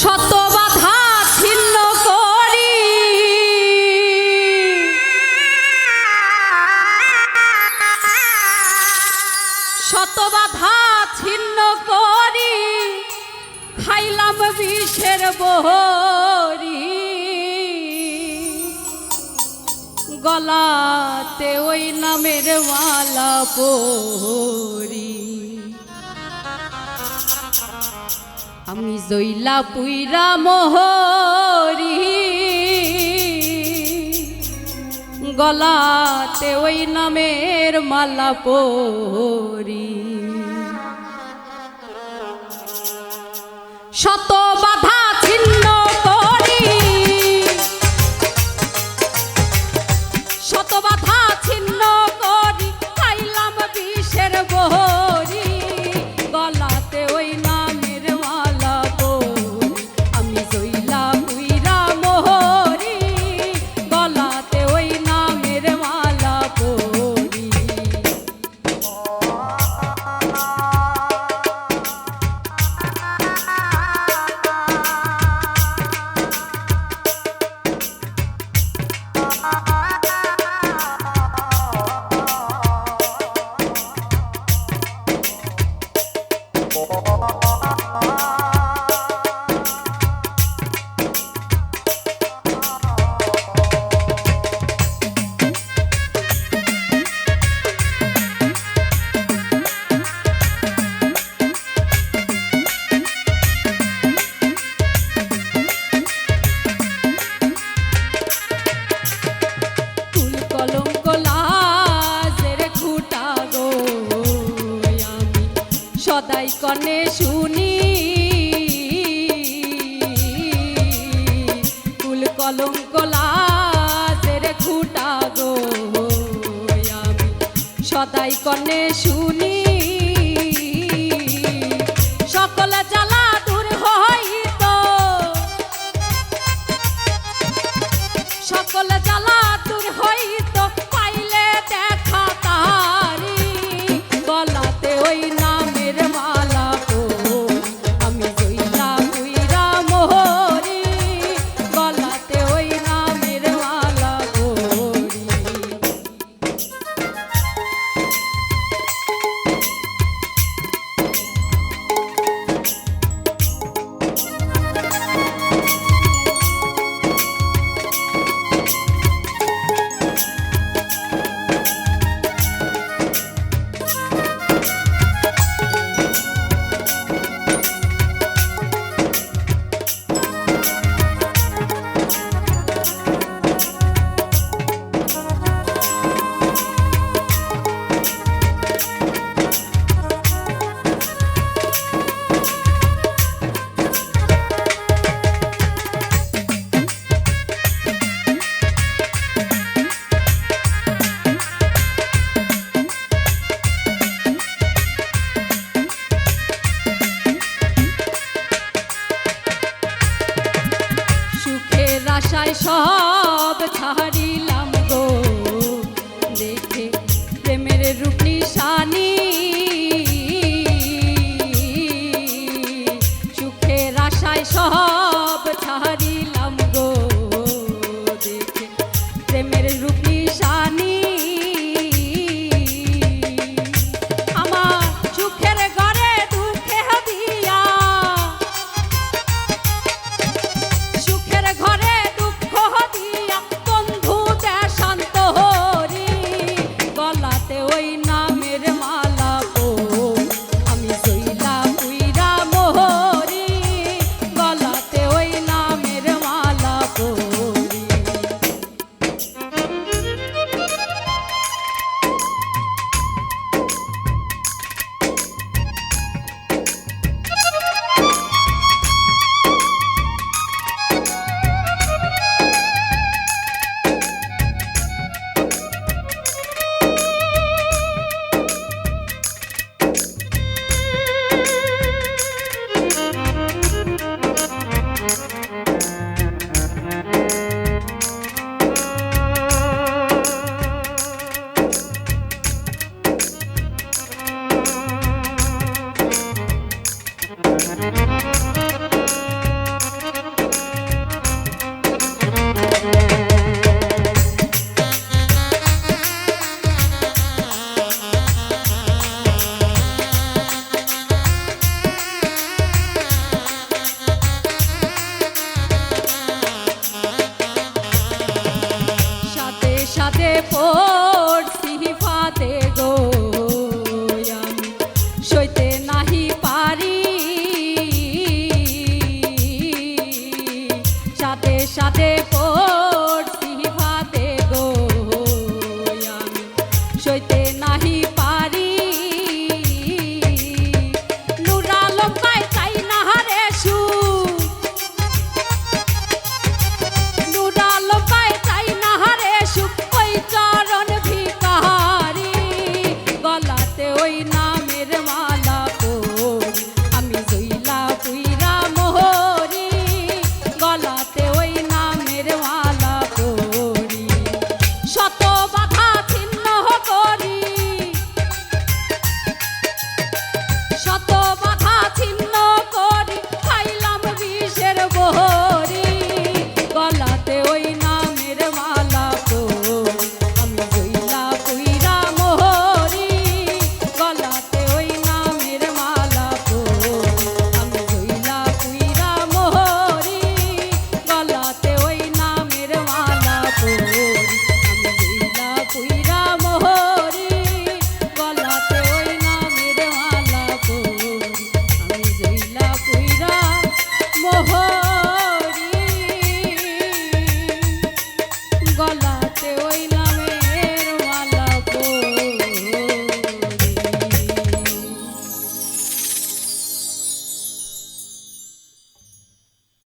শত ছিন্ন করি। শত ছিন্ন করি খাইলাম বিষের গলাতে ওই নামের মালা আমি জইলা পুইরা মোহরি। গলাতে ওই নামের মালা পরি। শত বাধা তাই কনে শুনি। কুল কলঙ্ক লাশের খুটা গো আমি সদাই কনে শুনি। আশায় সব ছাড়িলাম